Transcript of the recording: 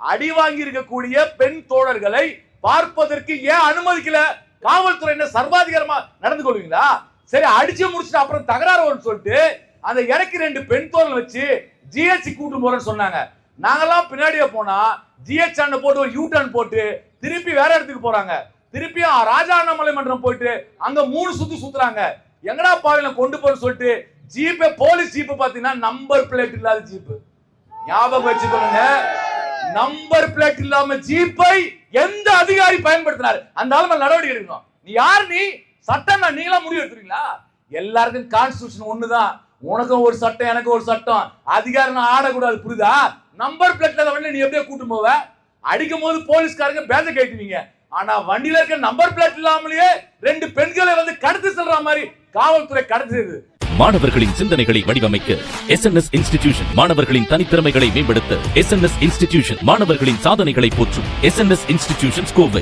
அடி வாங்கி இருக்கக்கூடிய பெண் தோழர்களை பார்ப்பதற்கு ஏன் அனுமதிக்கல? காவல்துறை என்ன சர்வாதிகாரமா நடந்து கொள்வீங்களா? சரி அடிச்சு முடிச்சுட்டு அப்புறம் தகராறு வரும்னு சொல்லிட்டு அந்த இறக்கி ரெண்டு பெண் தோழர் வச்சு ஜிஹெச்சி கூட்டு போறேன்னு சொன்னாங்க. நாங்கெல்லாம் பின்னாடியே போனா ஜிஹெச் அண்ணன் போட்டு ஒரு யூ டர்ன் போட்டு திருப்பி வேற இடத்துக்கு போறாங்க. திருப்பியும் ராஜா அண்ணாமலை மன்றம் போயிட்டு அங்க மூணு சுத்து சுத்துறாங்க. எங்கடா பாவில கொண்டு போன்னு சொல்லிட்டு ஜீப்பே போலீஸ் ஜீப்பு பாத்தீங்கன்னா நம்பர் பிளேட் இல்லாத ஜீப்பு ஞாபகம் வச்சுக்கோங்க. நம்பர் பிளேட் இல்லாம ஜீப்பை எந்த அதிகாரி பயன்படுத்தினாரு? அந்த ஆளுமை நடவடிக்கை எடுக்கணும். நீ யார் நீ? சட்டம் தான் நீங்களா முடிவு எடுத்துறீங்களா எல்லாருக்கும் கான்ஸ்டியூஷன் ஒண்ணுதான். உனக்கும் ஒரு சட்டம் எனக்கும் ஒரு சட்டம். அதிகாரம் ஆடக்கூடாது புரியுதா? நம்பர் பிளேட்ல வண்டி நீ எப்படியே கூட்டு போவ. அடிக்கும் போது போலீஸ்காரங்க பேச கேட்டுவீங்க. ஆனா வண்டியில இருக்க நம்பர் பிளேட் இல்லாமலேயே ரெண்டு பெண்களை வந்து கடத்து செல்ற மாதிரி காவல்துறை கடத்துது மாணவர்களின் சிந்தனைகளை வடிவமைக்க எஸ் என் எஸ் இன்ஸ்டிடியூஷன் மாணவர்களின் தனித்திறமைகளை மேம்படுத்த எஸ் என் எஸ் இன்ஸ்டிடியூஷன் மாணவர்களின் சாதனைகளை போற்றும் S N S institution Kovai